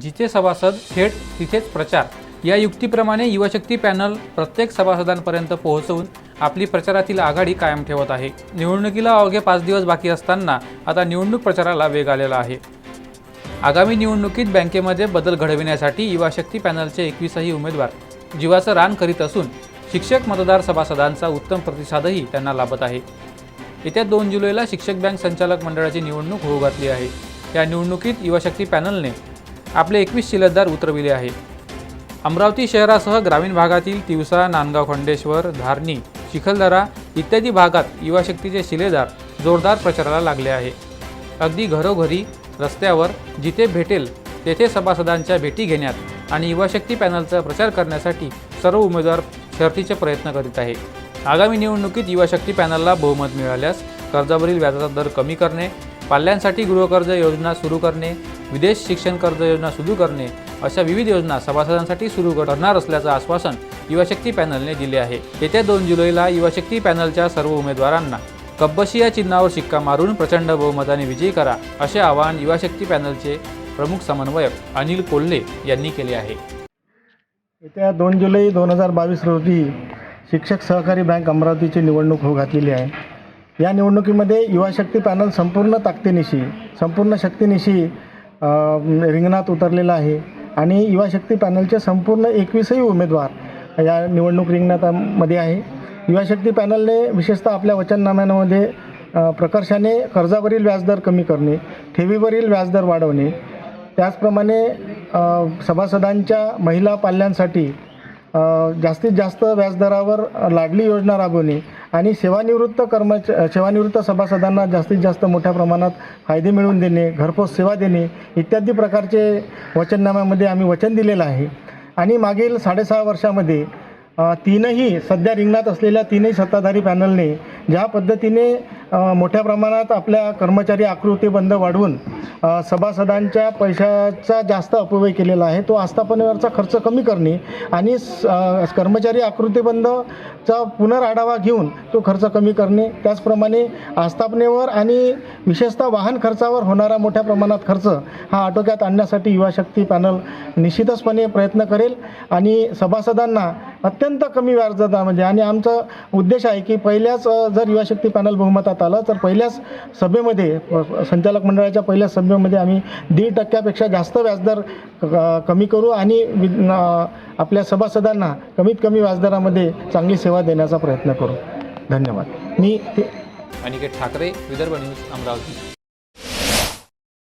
जिथे सभासद थेट तिथेच प्रचार. या युक्तीप्रमाणे युवाशक्ती पॅनल प्रत्येक सभासदांपर्यंत पोहोचवून आपली प्रचारातील आघाडी कायम ठेवत आहे. निवडणुकीला अवघे पाच दिवस बाकी असताना आता निवडणूक प्रचाराला वेग आलेला आहे. आगामी निवडणुकीत बँकेमध्ये बदल घडविण्यासाठी युवाशक्ती पॅनलचे एकवीसही उमेदवार जीवाचं रान करीत असून शिक्षक मतदार सभासदांचा उत्तम प्रतिसादही त्यांना लाभत आहे. येत्या दोन जुलैला शिक्षक बँक संचालक मंडळाची निवडणूक होऊ घातली आहे. या निवडणुकीत युवाशक्ती पॅनलने आपले एकवीस शिलेदार उतरविले आहे. अमरावती शहरासह ग्रामीण भागातील तिवसा नांदगाव खंडेश्वर धारणी चिखलदरा इत्यादी भागात युवाशक्तीचे शिलेदार जोरदार प्रचाराला लागले आहे. अगदी घरोघरी रस्त्यावर जिथे भेटेल तेथे सभासदांच्या भेटी घेण्यात आणि युवाशक्ती पॅनलचा प्रचार करण्यासाठी सर्व उमेदवार शर्तीचे प्रयत्न करीत आहे. आगामी निवडणुकीत युवाशक्ती पॅनलला बहुमत मिळाल्यास कर्जावरील व्याजाचा दर कमी करणे पाल्यांसाठी गृहकर्ज योजना सुरू करणे विदेश शिक्षण कर्ज योजना सुरू करणे अशा विविध योजना सभासदांसाठी सुरू करणार असल्याचं आश्वासन युवाशक्ती पॅनलने दिले आहे. येत्या दोन जुलैला युवाशक्ती पॅनलच्या सर्व उमेदवारांना कब्बशी या चिन्हावर शिक्का मारून प्रचंड बहुमताने विजयी करा असे आवाहन युवाशक्ती पॅनलचे प्रमुख समन्वयक अनिल कोल्हे यांनी केले आहे. येत्या दोन जुलै दोन हजार बावीस रोजी शिक्षक सहकारी बँक अमरावतीची निवडणूक होऊ घातलेली आहे. या निवडणुकीमध्ये युवाशक्ती पॅनल संपूर्ण ताकदीनिशी संपूर्ण शक्तीनिशी रिंगणात उतरलेला आहे. आणि युवाशक्ती पॅनलचे संपूर्ण एकवीसही उमेदवार या निवडणूक रिंगणामध्ये आहे. युवाशक्ती पॅनलने विशेषतः आपल्या वचननाम्यामध्ये प्रकर्षाने कर्जावरील व्याजदर कमी करणे ठेवीवरील व्याजदर वाढवणे त्याचप्रमाणे सभासदांच्या महिला पाल्यांसाठी जास्तीत जास्त व्याजदरावर लाडली योजना राबवणे आणि सेवानिवृत्त कर्मच सेवानिवृत्त सभासदांना जास्तीत जास्त मोठ्या प्रमाणात फायदे मिळवून देणे घरपोच सेवा देणे इत्यादी प्रकारचे वचननाम्यामध्ये आम्ही वचन दिलेलं आहे. आणि मागील साडेसहा वर्षामध्ये तीनही सध्या रिंगणात असलेल्या तीनही सत्ताधारी पॅनलने ज्या पद्धतीने मोठ्या प्रमाणात आपल्या कर्मचारी आकृतीबंध वाढवून सभासदांच्या पैशाचा जास्त अपव्यय केलेला आहे. तो आस्थापनेवरचा खर्च कमी करणे आणि स- कर्मचारी आकृतीबंधचा पुनर्आढावा घेऊन तो खर्च कमी करणे. त्याचप्रमाणे आस्थापनेवर आणि विशेषतः वाहन खर्चावर होणारा मोठ्या प्रमाणात खर्च हा आटोक्यात आणण्यासाठी युवाशक्ती पॅनल निश्चितचपणे प्रयत्न करेल आणि सभासदांना अत्यंत कमी व्याजदरामध्ये म्हणजे आणि आमचा उद्देश आहे की पहिल्याच जर जर युवाशक्ती पॅनल बहुमतात आलं तर पहिल्याच सभेमध्ये संचालक मंडळाच्या पहिल्या सभेमध्ये आम्ही दीड टक्क्यापेक्षा जास्त व्याजदर कमी करू आणि वि- आपल्या सभासदांना कमीत कमी व्याजदरामध्ये चांगली सेवा देण्याचा प्रयत्न करू. धन्यवाद. मी ते अनिकेत ठाकरे विदर्भ न्यूज अमरावती.